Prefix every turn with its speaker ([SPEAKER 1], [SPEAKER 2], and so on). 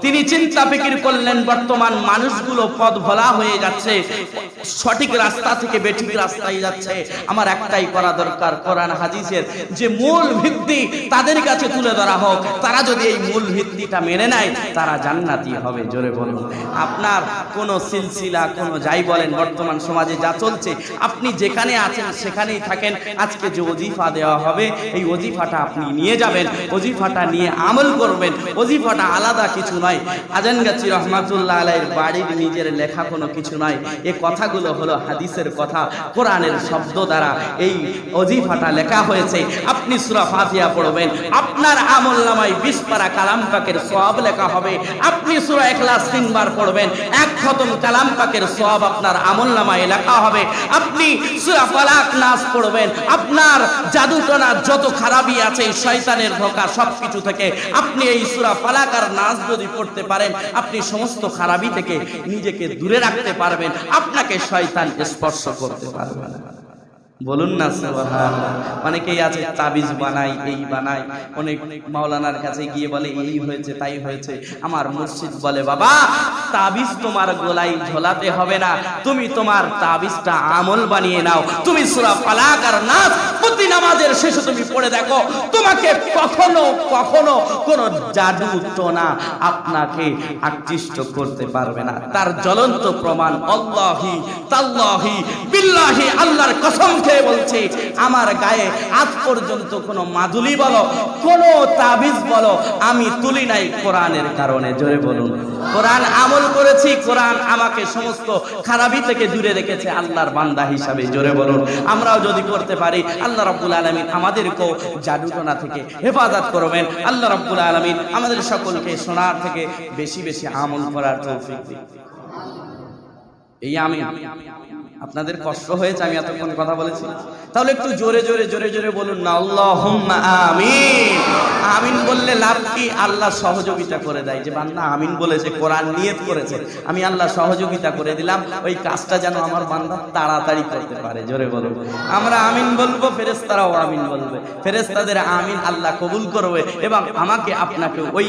[SPEAKER 1] তিনি চিন্তা ফিকির করলেন, বর্তমান মানুষগুলো পথ ভোলা হয়ে যাচ্ছে, সঠিক রাস্তা থেকে বেঠিক রাস্তায় যাচ্ছে। আমার একটাই করা দরকার, কোরআন হাদিসের যে মূল ভিত্তি তাদের কাছে তুলে ধরা হোক। তারা যদি এই মূল ভিত্তিটা মেনে নেয়, তারা জান্নাতি হবে, জোরে বলুন। আপনার কোন সিলসিলা, কোন যাই বলেন, বর্তমান সমাজে যা চলছে, আপনি যেখানে আছেন সেখানেই থাকেন। আজকে যে ওজিফা দেওয়া হবে, এই ওজিফাটা আপনি নিয়ে যাবেন, ওজিফাটা নিয়ে আমল করবেন। ওজিফাটা আলাদা কিছু নয়। আজান গাছি রহমাতুল্লাহ আলাইয়ের বাড়ির নিজের লেখা কোনো কিছু নয়। এ কথাগুলো হলো হাদিসের কথা, কোরআনের শব্দ দ্বারা। এই অজিফাটা লেখা হয়েছে। আপনি সুরা ফাতিহা পড়বেন। আপনার আমল নামায় বিশ পারা কালাম পাকের সব লেখা হবে। আপনি সুরা এখলাস তিনবার পড়বেন। এক খতম কালাম পাকের সব আপনার আমল নামায় লেখা হবে। আপনি সুরা ফালাক নাস পড়বেন। আপনার জাদুটনা যত খারাপই আছে, শয়তানের ধোকা সবকিছু থেকে আপনি এই সুরা ফালাক আর নাস যদি পড়তে পারেন, আপনি সমস্ত খারাপি থেকে নিজেকে দূরে রাখতে পারবেন। আপনাকে শয়তান স্পর্শ করতে পারবে না। বলুন না অনেকেই আছে তাবিজ বানাই এই বানাই অনেক মাওলানার কাছে গিয়ে বলে, এই হয়েছে, তাই হয়েছে। আমার মুর্শিদ বলে, বাবা, তাবিজ তোমার গোলাই ঝোলাতে হবে না। তুমি তোমার তাবিজটা আমল বানিয়ে নাও। তুমি সূরা ফালাক আর নাস প্রতি নামাজের শেষে তুমি পড়ে দেখো। তোমাকে কখনো কখনো কোন জাদু টোনা আপনাকে আকৃষ্ট করতে পারবে না। তার জ্বলন্ত প্রমাণ, আল্লাহি, তাল্লাহি, বিল্লাহি, আল্লাহর কসম বলছে, আমার গায়ে আজ পর্যন্ত কোনো মাদুলি বলো, কোনো তাবিজ বলো, আমি তুলি নাই কোরআনের কারণে। জোরে বলুন। কোরআন আমল করেছি, কোরআন আমাকে সমস্ত খারাপি থেকে দূরে রেখেছে আল্লাহর বান্দা হিসাবে। জোরে বলুন। আমরাও যদি করতে পারি, আল্লাহ রাব্বুল আলামিন আমাদেরকেও জাদুটনা থেকে হেফাজত করবেন। আল্লাহ রাব্বুল আলামিন আমাদের সকলকে শোনার থেকে বেশি বেশি আমল করার তৌফিক দিন এই আমি আপনাদের কষ্ট হয়েছে, আমি এতক্ষণ কথা বলেছি। তাহলে একটু জোরে জোরে জোরে জোরে বলুন না, আল্লাহুম্মা আমিন। আমিন বললে লাভ কি? আল্লাহ সহযোগিতা করে দেয়। যে বান্দা আমিন বলেছে, কোরআন নিয়ত করেছে, আমি আল্লাহ সহযোগিতা করে দিলাম, ওই কাজটা যেন আমার বান্দা তাড়াতাড়ি করতে পারে। জোরে বলুন। আমরা আমিন বলব, ফেরেশতারাও আমিন বলবে। ফেরেশতাদের আমিন আল্লাহ কবুল করবে এবং আমাকে আপনাকে ওই